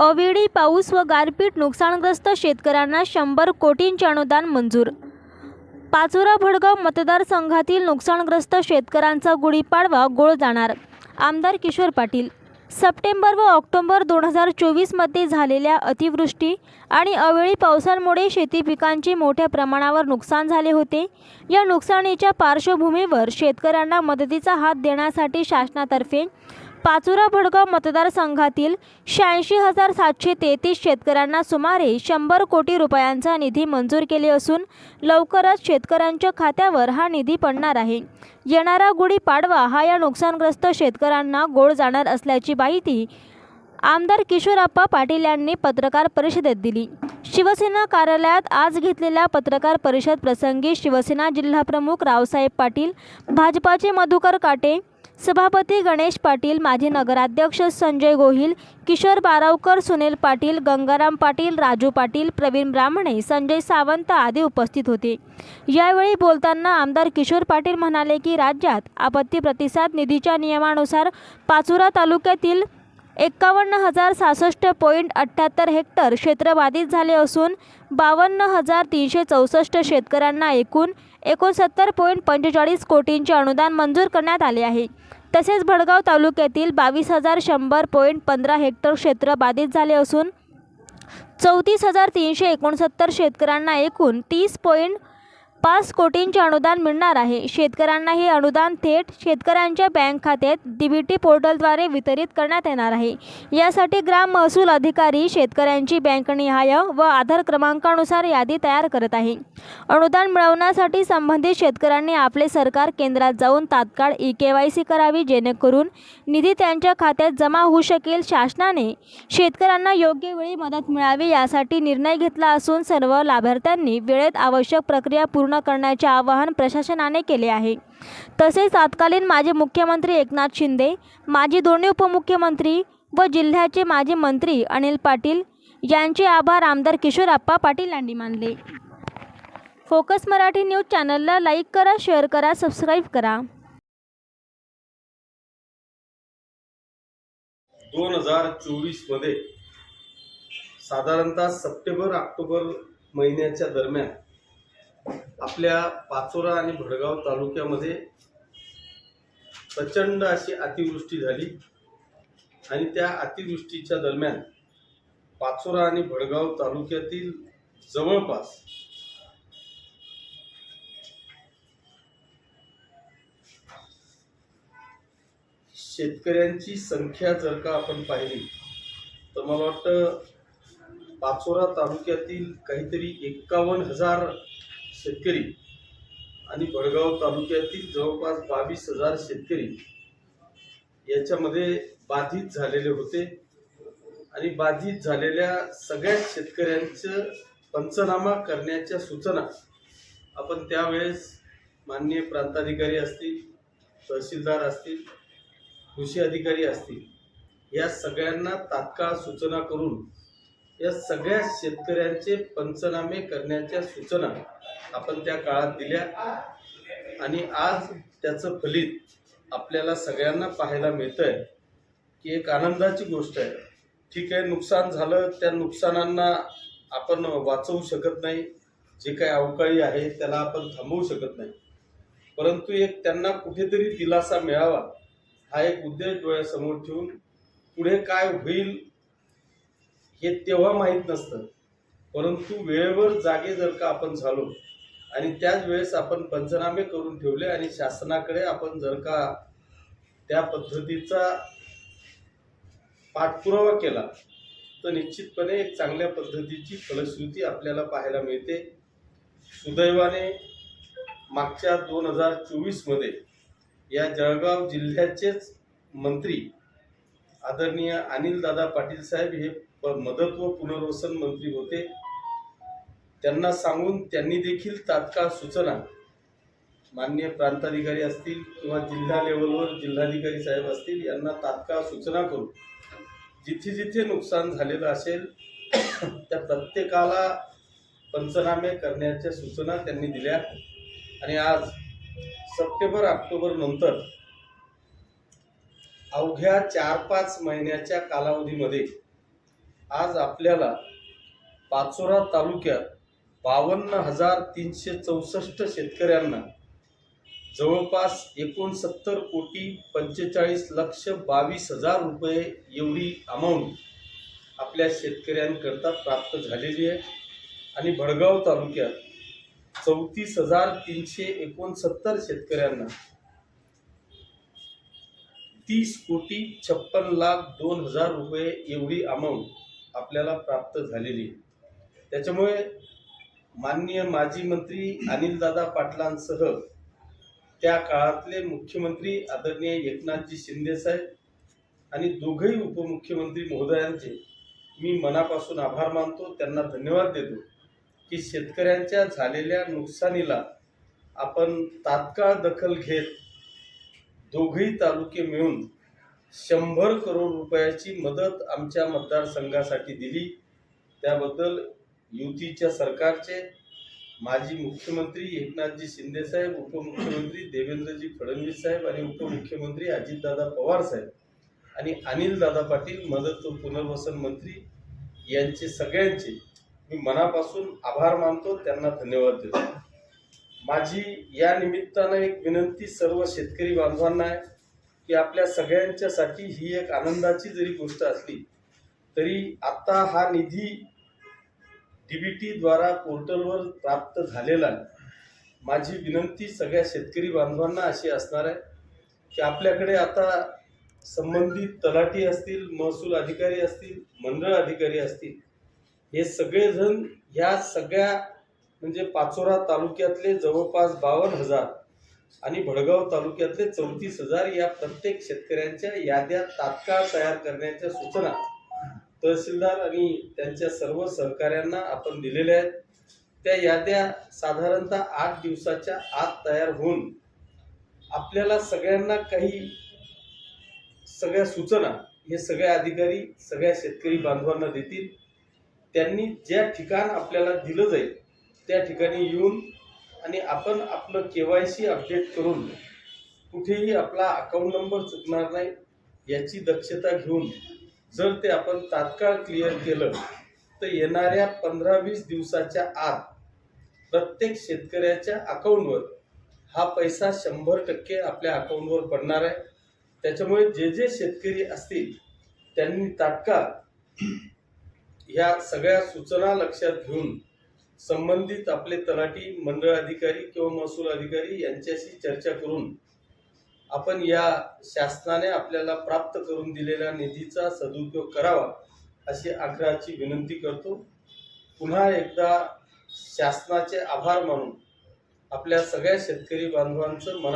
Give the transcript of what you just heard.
अवेळी पाऊस व गारपीट नुकसानग्रस्त शेतकऱ्यांना शंभर कोटींचे अनुदान मंजूर. पाचोरा भडगाव मतदारसंघातील नुकसानग्रस्त शेतकऱ्यांचा गुढीपाडवा गोळ जाणार. आमदार किशोर पाटील. सप्टेंबर व ऑक्टोबर दोन हजार चोवीसमध्ये झालेल्या अतिवृष्टी आणि अवेळी पावसांमुळे शेती पिकांचे मोठ्या प्रमाणावर नुकसान झाले होते. या नुकसानीच्या पार्श्वभूमीवर शेतकऱ्यांना मदतीचा हात देण्यासाठी शासनातर्फे पाचोरा भडगाव मतदारसंघातील शहाऐंशी हजार सातशे तेहतीस शेतकऱ्यांना सुमारे शंभर कोटी रुपयांचा निधी मंजूर केले असून लवकरच शेतकऱ्यांच्या खात्यावर हा निधी पडणार आहे. येणारा गुढीपाडवा हा या नुकसानग्रस्त शेतकऱ्यांना गोड जाणार असल्याची माहिती आमदार किशोरप्पा पाटील यांनी पत्रकार परिषदेत दिली. शिवसेना कार्यालयात आज घेतलेल्या पत्रकार परिषद प्रसंगी शिवसेना जिल्हाप्रमुख रावसाहेब पाटील भाजपाचे मधुकर काटे सभापती गणेश पाटील माजी नगराध्यक्ष संजय गोहिल किशोर बारावकर सुनील पाटील गंगाराम पाटील राजू पाटील प्रवीण ब्राह्मणे संजय सावंत आदी उपस्थित होते. यावेळी बोलताना आमदार किशोर पाटील म्हणाले की राज्यात आपत्ती प्रतिसाद निधीच्या नियमानुसार पाचोरा तालुक्यातील एक्कावन्न हजार सहासष्ट पॉईंट अठ्ठ्याहत्तर हेक्टर क्षेत्र बाधित झाले असून बावन्न हजार तीनशे चौसष्ट शेतकऱ्यांना एकूण एकोणसत्तर पॉईंट पंचेचाळीस कोटींचे अनुदान मंजूर करण्यात आले आहे. तसेच भडगाव तालुक्यातील बावीस हजार शंभर पॉईंट पंधरा हेक्टर क्षेत्र बाधित झाले असून चौतीस हजार तीनशे एकोणसत्तर शेतकऱ्यांना एकूण तीस पॉईंट पाच कोटींचे अनुदान मिळणार आहे. शेतकऱ्यांना हे अनुदान थेट शेतकऱ्यांच्या बँक खात्यात डी बी टी पोर्टलद्वारे वितरित करण्यात येणार आहे. यासाठी ग्राम महसूल अधिकारी शेतकऱ्यांची बँकनिहाय व आधार क्रमांकानुसार यादी तयार करत आहे. अनुदान मिळवण्यासाठी संबंधित शेतकऱ्यांनी आपले सरकार केंद्रात जाऊन तात्काळ ई के वाय सी करावी जेणेकरून निधी त्यांच्या खात्यात जमा होऊ शकेल. शासनाने शेतकऱ्यांना योग्य वेळी मदत मिळावी यासाठी निर्णय घेतला असून सर्व लाभार्थ्यांनी वेळेत आवश्यक प्रक्रिया पूर्ण करण्याचे आवाहन प्रशासनाने केले आहे. तसेच तत्कालीन माजी मुख्यमंत्री एकनाथ शिंदे माजी दोन्ही उपमुख्यमंत्री व जिल्ह्याचे माजी मंत्री अनिल पाटील यांचे आभार आमदार किशोरप्पा पाटील यांनी मानले. फोकस मराठी न्यूज चॅनलला लाईक करा शेअर करा सबस्क्राईब करा. दोन हजार चोवीसमध्ये साधारणतः सप्टेंबर ऑक्टोबर महिन्याच्या दरम्यान आपल्या पाचोरा आणि भडगाव तालुक्यामध्ये प्रचंड अशी अतिवृष्टी झाली. आणि त्या अतिवृष्टीच्या दरम्यान पाचोरा आणि भडगाव तालुक्यातील जवळपास शेतकऱ्यांची संख्या जर का आपण पाहिली तर मला वाटतं पाचोरा तालुक्यातील काहीतरी एक्कावन्न हजार शेतकरी आणि बडगाव तालुक्यातील जवळपास बावीस हजार शेतकरी याच्यामध्ये बाधित झालेले होते. आणि बाधित झालेल्या सगळ्या शेतकऱ्यांचं पंचनामा करण्याच्या सूचना आपण त्यावेळेस माननीय प्रांताधिकारी असतील तहसीलदार असतील कृषी अधिकारी असतील या सगळ्यांना तात्काळ सूचना करून या सगळ्या शेतकऱ्यांचे पंचनामे करण्याच्या सूचना आपण त्या काळात दिल्या. आणि आज त्याचं फलित आपल्याला सगळ्यांना पाहायला मिळतं आहे की एक आनंदाची गोष्ट आहे. ठीक आहे नुकसान झालं त्या नुकसानांना आपण वाचवू शकत नाही. जे काही अवकाळी आहे त्याला आपण थांबवू शकत नाही. परंतु एक त्यांना कुठेतरी दिलासा मिळावा हा एक उद्देश डोळ्यासमोर ठेवून पुढे काय होईल हे तेव्हा माहीत नसतं. परंतु वेळेवर जागे जर का आपण झालो आणि त्याच वेळेस आपण पंचनामे करून ठेवले आणि शासनाकडे आपण जर का त्या पद्धतीचा पाठपुरावा केला तर निश्चितपणे एक चांगल्या पद्धतीची फलश्रुती आपल्याला पाहायला मिळते. सुदैवाने मागच्या दोन हजार चोवीसमध्ये या जळगाव जिल्ह्याचेच मंत्री आदरणीय अनिलदादा पाटील साहेब हे मदत व पुनर्वसन मंत्री होते. त्यांना सांगून त्यांनी देखील तात्काळ सूचना माननीय प्रांताधिकारी असतील किंवा जिल्हा लेवलवर जिल्हाधिकारी साहेब असतील यांना तात्काळ सूचना करून जिथे जिथे नुकसान झालेलं असेल त्या प्रत्येकाला पंचनामे करण्याच्या सूचना त्यांनी दिल्या. आणि आज सप्टेंबर ऑक्टोबर नंतर अवघ्या चार पाच महिन्याच्या कालावधीमध्ये आज आपल्याला पाचोरा तालुक्यात बावन्न हजार तीनशे चौसष्ट शेतकऱ्यांना जवळपास एकोणसत्तर कोटी पंचेचाळीस लक्ष बावीस हजार रुपये एवढी अमाऊंट आपल्या शेतकऱ्यांकरता प्राप्त झालेली आहे. आणि भडगाव तालुक्यात चौतीस हजार तीनशे एकोणसत्तर शेतकऱ्यांना तीस कोटी छप्पन लाख दोन हजार रुपये एवढी अमाऊंट आपल्याला प्राप्त झालेली आहे. त्याच्यामुळे माननीय माजी मंत्री अनिलदादा पाटलांसह त्या काळातले मुख्यमंत्री आदरणीय एकनाथजी शिंदेसाहेब आणि दोघंही उपमुख्यमंत्री महोदयांचे मी मनापासून आभार मानतो. त्यांना धन्यवाद देतो की शेतकऱ्यांच्या झालेल्या नुकसानीला आपण तात्काळ दखल घेत दोघेही तालुके मिळून शंभर करोड रुपयाची मदत आमच्या मतदारसंघासाठी दिली. त्याबद्दल युतीच्या सरकारचे माजी मुख्यमंत्री एकनाथजी शिंदेसाहेब उपमुख्यमंत्री देवेंद्रजी फडणवीस साहेब आणि उपमुख्यमंत्री अजितदादा पवार साहेब आणि अनिलदादा पाटील मदत व पुनर्वसन मंत्री यांचे सगळ्यांचे मी मनापासून आभार मानतो. त्यांना धन्यवाद देतो. माझी या निमित्तानं एक विनंती सर्व शेतकरी बांधवांना आहे. की आपल्या सगळ्यांच्यासाठी ही एक आनंदाची जरी गोष्ट असली तरी आता हा निधी डी बी टीद्वारा पोर्टलवर प्राप्त झालेला माझी विनंती सगळ्या शेतकरी बांधवांना अशी असणार आहे की आपल्याकडे आता संबंधित तलाठी असतील महसूल अधिकारी असतील मंडळ अधिकारी असतील हे सगळेजण ह्या सगळ्या म्हणजे पाचोरा तालुक्यातले जवळपास बावन्न हजार आणि भडगाव तालुक्यातले चौतीस हजार या प्रत्येक शेतकऱ्यांच्या याद्या तात्काळ तयार करण्याच्या सूचना तहसीलदार आणि त्यांच्या सर्व सहकाऱ्यांना आपण दिलेल्या आहेत. त्या याद्या साधारणतः आठ दिवसाच्या आत तयार होऊन आपल्याला सगळ्यांना काही सगळ्या सूचना हे सगळे अधिकारी सगळ्या शेतकरी बांधवांना देतील. त्यांनी ज्या ठिकाण आपल्याला दिलं जाईल त्या ठिकाणी येऊन आणि आपण आपलं के वाय सी अपडेट करून कुठेही आपला अकाउंट नंबर चुकणार नाही याची दक्षता घेऊन जर ते आपण तात्काळ क्लिअर केलं तर येणाऱ्या पंधरा वीस दिवसाच्या आत प्रत्येक शेतकऱ्याच्या अकाउंटवर हा पैसा शंभर टक्के आपल्या अकाउंटवर पडणार आहे. त्याच्यामुळे जे जे शेतकरी असतील त्यांनी तात्काळ ह्या सगळ्या सूचना लक्षात घेऊन संबंधित आपले तलाठी मंडळ अधिकारी किंवा महसूल अधिकारी यांच्याशी चर्चा करून आपण या शासनाने आपल्याला प्राप्त करून दिलेल्या निधीचा सदुपयोग करावा अशी आग्रहाची विनंती करतो. पुन्हा एकदा शासनाचे आभार मानून आपल्या सगळ्या शेतकरी बांधवांचं मना